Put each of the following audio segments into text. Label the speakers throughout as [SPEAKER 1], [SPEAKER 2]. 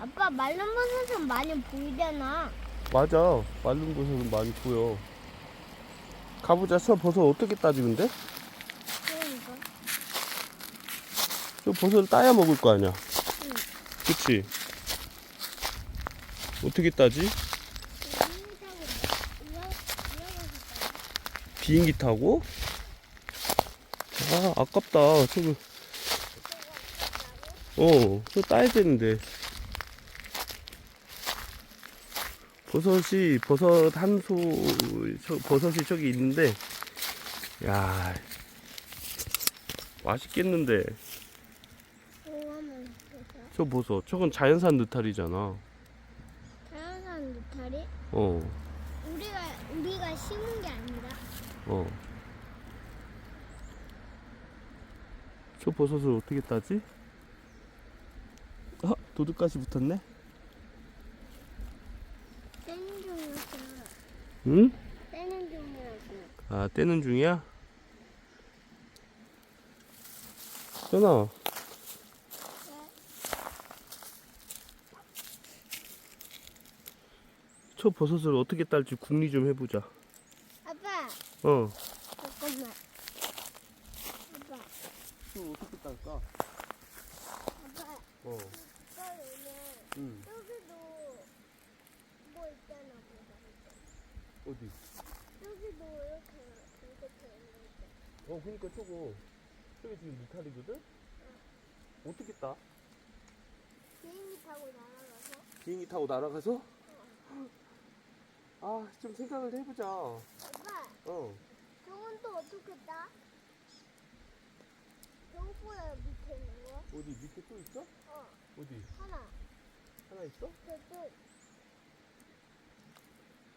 [SPEAKER 1] 아빠 말른 버섯은 많이 보이잖아.
[SPEAKER 2] 맞아. 마른 버섯은 많이 보여. 가보자. 저 버섯 어떻게 따지 근데?
[SPEAKER 1] 그러니까.
[SPEAKER 2] 저 버섯을 따야 먹을 거 아니야.
[SPEAKER 1] 응.
[SPEAKER 2] 그치? 어떻게 따지? 비행기 타고? 아, 아깝다. 저거, 어, 저 따야 되는데. 버섯이, 버섯 한 소, 저, 버섯이 저기 있는데, 야 맛있겠는데. 저 버섯, 저건 자연산 느타리잖아.
[SPEAKER 1] 자연산 느타리?
[SPEAKER 2] 어,
[SPEAKER 1] 우리가 우리가 심은 게 아니라.
[SPEAKER 2] 어. 저 버섯을 어떻게 따지? 아, 도둑가시 붙었네?
[SPEAKER 1] 떼는 중이었어.
[SPEAKER 2] 응?
[SPEAKER 1] 떼는 중이라고.
[SPEAKER 2] 아, 떼는 중이야? 전아. 저 버섯을 어떻게 딸지 궁리 좀 해보자.
[SPEAKER 1] 아빠,
[SPEAKER 2] 어.
[SPEAKER 1] 잠깐만. 아빠,
[SPEAKER 2] 저 어떻게 딸까?
[SPEAKER 1] 아빠,
[SPEAKER 2] 어.
[SPEAKER 1] 이거는
[SPEAKER 2] 응.
[SPEAKER 1] 여기도 뭐 있잖아, 보자.
[SPEAKER 2] 어디?
[SPEAKER 1] 여기도 이렇게 이렇게 있는데.
[SPEAKER 2] 어, 그러니까 저거. 저게 지금 느타리거든? 어떻게 따?
[SPEAKER 1] 비행기 타고 날아가서
[SPEAKER 2] 비행기 타고 날아가서? 아, 좀 생각을 해보자.
[SPEAKER 1] 아빠,
[SPEAKER 2] 어.
[SPEAKER 1] 저건 또 어떻게 따? 저거보다 밑에 있는 거?
[SPEAKER 2] 어디 밑에 또 있어?
[SPEAKER 1] 어,
[SPEAKER 2] 어디?
[SPEAKER 1] 하나.
[SPEAKER 2] 하나 있어?
[SPEAKER 1] 저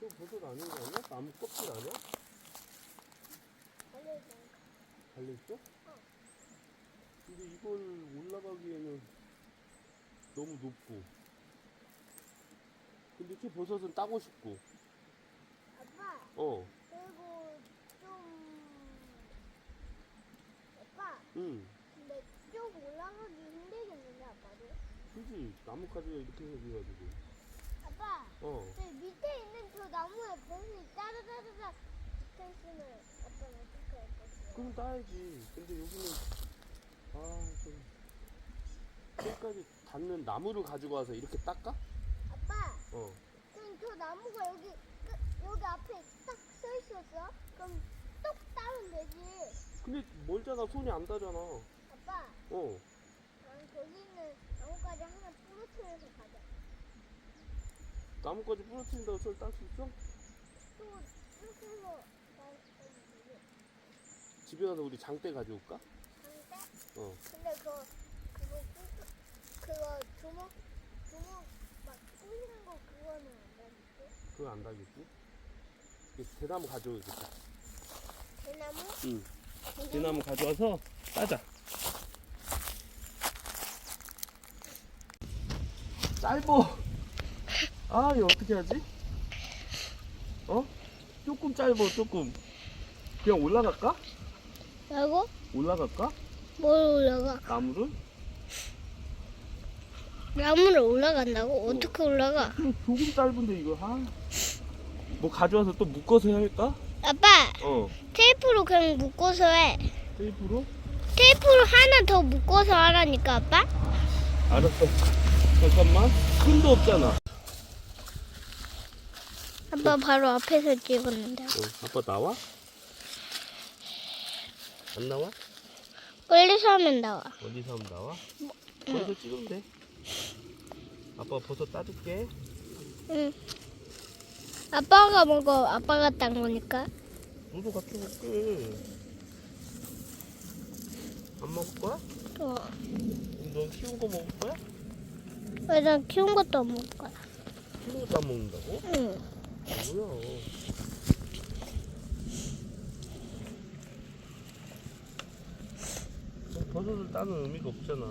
[SPEAKER 1] 쪽.
[SPEAKER 2] 저 버섯 아닌 거 아니야? 나무 껍질 아니야?
[SPEAKER 1] 달려있어.
[SPEAKER 2] 달려있어?
[SPEAKER 1] 어.
[SPEAKER 2] 근데 이걸 올라가기에는 너무 높고. 근데 저 버섯은 따고 싶고.
[SPEAKER 1] 아빠,
[SPEAKER 2] 어,
[SPEAKER 1] 그리고 좀. 아빠,
[SPEAKER 2] 응.
[SPEAKER 1] 근데 쭉 올라가기 힘들겠는데, 아빠도?
[SPEAKER 2] 그지? 나뭇가지가 이렇게 해가지고.
[SPEAKER 1] 아빠,
[SPEAKER 2] 어.
[SPEAKER 1] 저 밑에 있는 저 나무에 버섯이 따다다다다 붙어 있으면 아빠는 어떻게 할 거지?
[SPEAKER 2] 그럼 따야지. 근데 여기는, 아, 좀. 여기까지 닿는 나무를 가지고 와서 이렇게 닦아?
[SPEAKER 1] 아빠,
[SPEAKER 2] 어.
[SPEAKER 1] 그럼 저 나무가 여기 끝, 여기 앞에 딱 서 있었어? 그럼 똑 따면 되지.
[SPEAKER 2] 근데 멀잖아. 손이 안 닿잖아.
[SPEAKER 1] 아빠,
[SPEAKER 2] 어.
[SPEAKER 1] 그럼 저기 있는 나무까지 하나 부러뜨려서 가자.
[SPEAKER 2] 나뭇가지 부러뜨린다고 저를 딸 수 있어?
[SPEAKER 1] 또.
[SPEAKER 2] 집에 가서 우리 장대 가져올까?
[SPEAKER 1] 장대?
[SPEAKER 2] 어.
[SPEAKER 1] 근데 그거 그거 꾸- 그거 주먹 주먹 막 부시는 거 그거는 안 되겠지?
[SPEAKER 2] 그거 안 닿겠지? 이 대나무 가져오겠다.
[SPEAKER 1] 대나무?
[SPEAKER 2] 응. 대나무 가져와서 따자. 짧어. 아, 이거 어떻게 하지? 어? 조금 짧어, 조금. 그냥 올라갈까?
[SPEAKER 1] 라고?
[SPEAKER 2] 올라갈까?
[SPEAKER 1] 뭘 올라가?
[SPEAKER 2] 나무를?
[SPEAKER 1] 나무를 올라간다고?
[SPEAKER 2] 어.
[SPEAKER 1] 어떻게 올라가?
[SPEAKER 2] 그럼 조금 짧은데 이거 아. 뭐 가져와서 또 묶어서 해야 할까?
[SPEAKER 1] 아빠
[SPEAKER 2] 어.
[SPEAKER 1] 테이프로 그냥 묶어서 해.
[SPEAKER 2] 테이프로?
[SPEAKER 1] 테이프로 하나 더 묶어서 하라니까 아빠?
[SPEAKER 2] 알았어. 잠깐만. 끈도 없잖아.
[SPEAKER 1] 아빠 바로 앞에서 찍었는데.
[SPEAKER 2] 어, 아빠 나와? 안 나와?
[SPEAKER 1] 멀리서 하면 나와.
[SPEAKER 2] 어디서 하면 나와? 거기서 찍으면 돼. 아빠 버섯 따줄게.
[SPEAKER 1] 응. 아빠가 먹어. 아빠가 딴 거니까.
[SPEAKER 2] 너도 같이 먹게. 안 먹을 거야?
[SPEAKER 1] 어.
[SPEAKER 2] 넌 키운 거 먹을 거야?
[SPEAKER 1] 왜 난 키운 것도 안 먹을 거야.
[SPEAKER 2] 키운 것도 안 먹는다고?
[SPEAKER 1] 응.
[SPEAKER 2] 뭐야? 버섯을 따는 의미가 없잖아.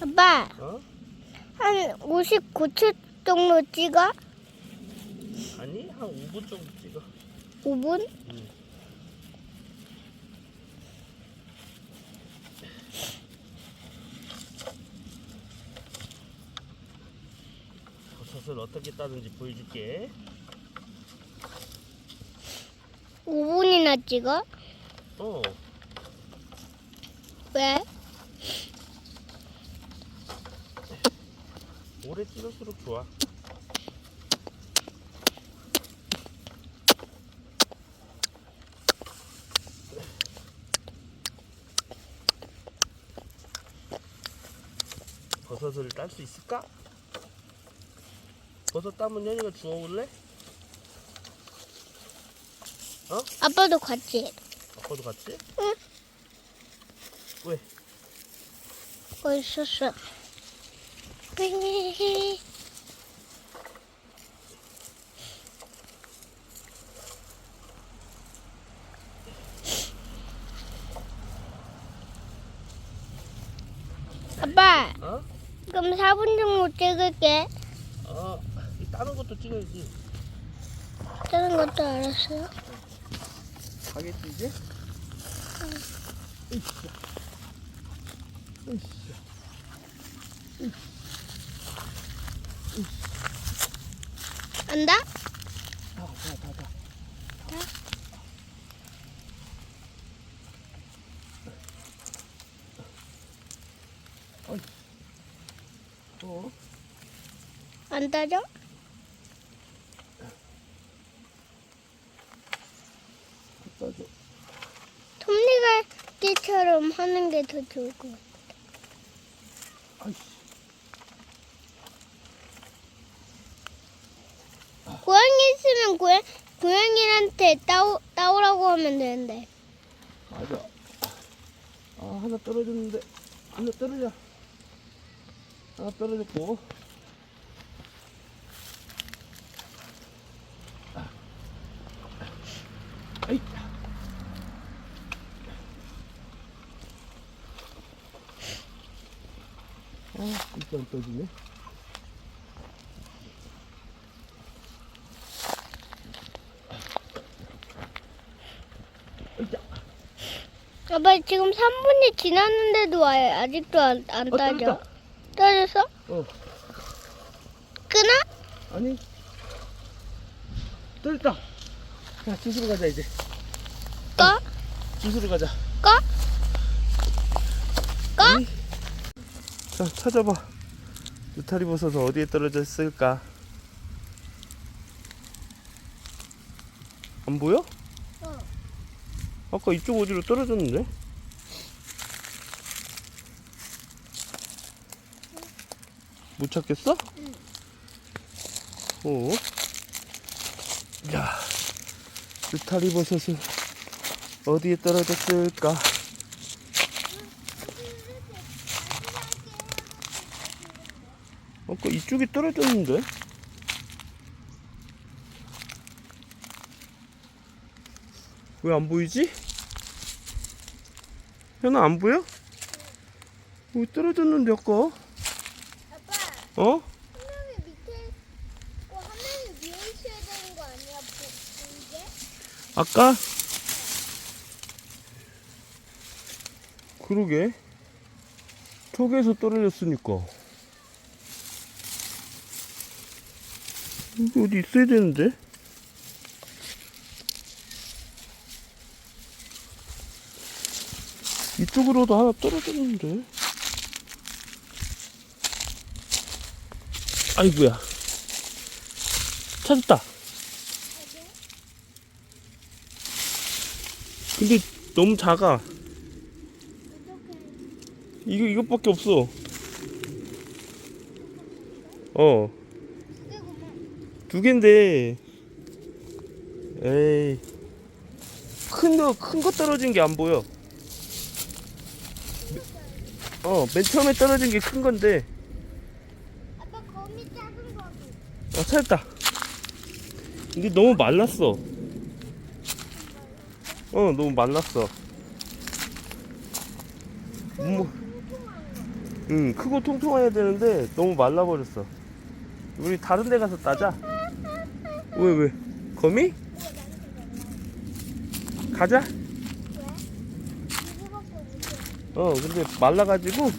[SPEAKER 1] 아빠
[SPEAKER 2] 어?
[SPEAKER 1] 한 59초 정도 찍어?
[SPEAKER 2] 아니 한 5분 정도 찍어.
[SPEAKER 1] 5분?
[SPEAKER 2] 응. 버섯을 어떻게 따는지 보여줄게.
[SPEAKER 1] 5분이나 찍어?
[SPEAKER 2] 어,
[SPEAKER 1] 왜?
[SPEAKER 2] 오래 찍을수록 좋아. 버섯을 딸 수 있을까? 버섯 따면 현이가 주워 올래?
[SPEAKER 1] 아빠도 같이.
[SPEAKER 2] 아빠도 같이?
[SPEAKER 1] 응.
[SPEAKER 2] 왜?
[SPEAKER 1] 거기 있었어. 아빠,
[SPEAKER 2] 어?
[SPEAKER 1] 그럼 4분 정도 찍을게.
[SPEAKER 2] 어, 이 따는 것도 찍어야지.
[SPEAKER 1] 다른 것도 알았어요.
[SPEAKER 2] 가겠지 이제? 으쌰. 으쌰.
[SPEAKER 1] 안다?
[SPEAKER 2] 다, 다, 다, 다. 어이. 어?
[SPEAKER 1] 안 따져?
[SPEAKER 2] 줘.
[SPEAKER 1] 톱니갈기처럼 하는 게 더 좋을 것 같아.
[SPEAKER 2] 아이씨.
[SPEAKER 1] 고양이 있으면 고양, 고양이한테 따오, 따오라고 하면 되는데.
[SPEAKER 2] 맞아. 아, 하나 떨어졌는데. 하나 떨어져. 하나 떨어졌고. 아이. 아, 진짜 안 떠지네.
[SPEAKER 1] 아빠 지금 3분이 지났는데도 아, 아직도 안, 안
[SPEAKER 2] 어,
[SPEAKER 1] 따져.
[SPEAKER 2] 떨어졌다.
[SPEAKER 1] 따졌어?
[SPEAKER 2] 어,
[SPEAKER 1] 끊어?
[SPEAKER 2] 아니. 떨었다. 자, 주스로 가자, 이제.
[SPEAKER 1] 꺼?
[SPEAKER 2] 주스로 가자.
[SPEAKER 1] 꺼? 꺼?
[SPEAKER 2] 아니. 자, 찾아봐. 느타리 버섯은 어디에 떨어져 있을까? 안 보여?
[SPEAKER 1] 어.
[SPEAKER 2] 아까 이쪽 어디로 떨어졌는데? 못 찾겠어?
[SPEAKER 1] 응.
[SPEAKER 2] 어? 야, 느타리 버섯은 어디에 떨어졌을까? 아까 이쪽에 떨어졌는데? 왜 안 보이지? 현아 안 보여? 왜 떨어졌는데 아까?
[SPEAKER 1] 아빠,
[SPEAKER 2] 어?
[SPEAKER 1] 한 명이 밑에 있고 한 명이 위에 있어야 되는 거 아니야? 보, 이게?
[SPEAKER 2] 아까? 그러게. 턱에서 떨어졌으니까. 여기 어디 있어야 되는데? 이쪽으로도 하나 떨어졌는데? 아이고야. 찾았다. 근데 너무 작아. 이거 이것밖에 없어. 어. 두 개인데. 에이. 큰 거, 큰거 떨어진 게 안 보여. 어, 맨 처음에 떨어진 게 큰 건데.
[SPEAKER 1] 아빠 거미 작은 거기.
[SPEAKER 2] 어, 찾았다. 근데 너무 말랐어. 어, 너무 말랐어. 뭐. 응, 크고 통통해야 되는데 너무 말라버렸어. 우리 다른 데 가서 따자. 왜, 왜? 거미? 가자. 어, 근데 말라가지고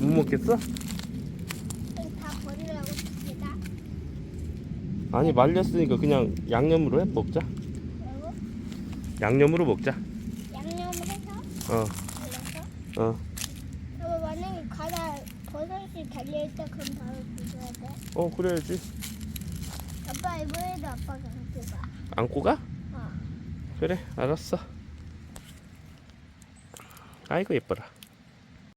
[SPEAKER 2] 못 먹겠어? 아니, 말렸으니까 그냥 양념으로 해 먹자. 양념으로 먹자.
[SPEAKER 1] 양념을 해서?
[SPEAKER 2] 어. 어.
[SPEAKER 1] 어. 만약에 과자 버섯이 달려있다 그럼 바로 부숴야 돼?
[SPEAKER 2] 어, 그래야지.
[SPEAKER 1] 아빠 이번에도 아빠가 안고 가.
[SPEAKER 2] 안고 가?
[SPEAKER 1] 어.
[SPEAKER 2] 그래 알았어. 아이고 예뻐라.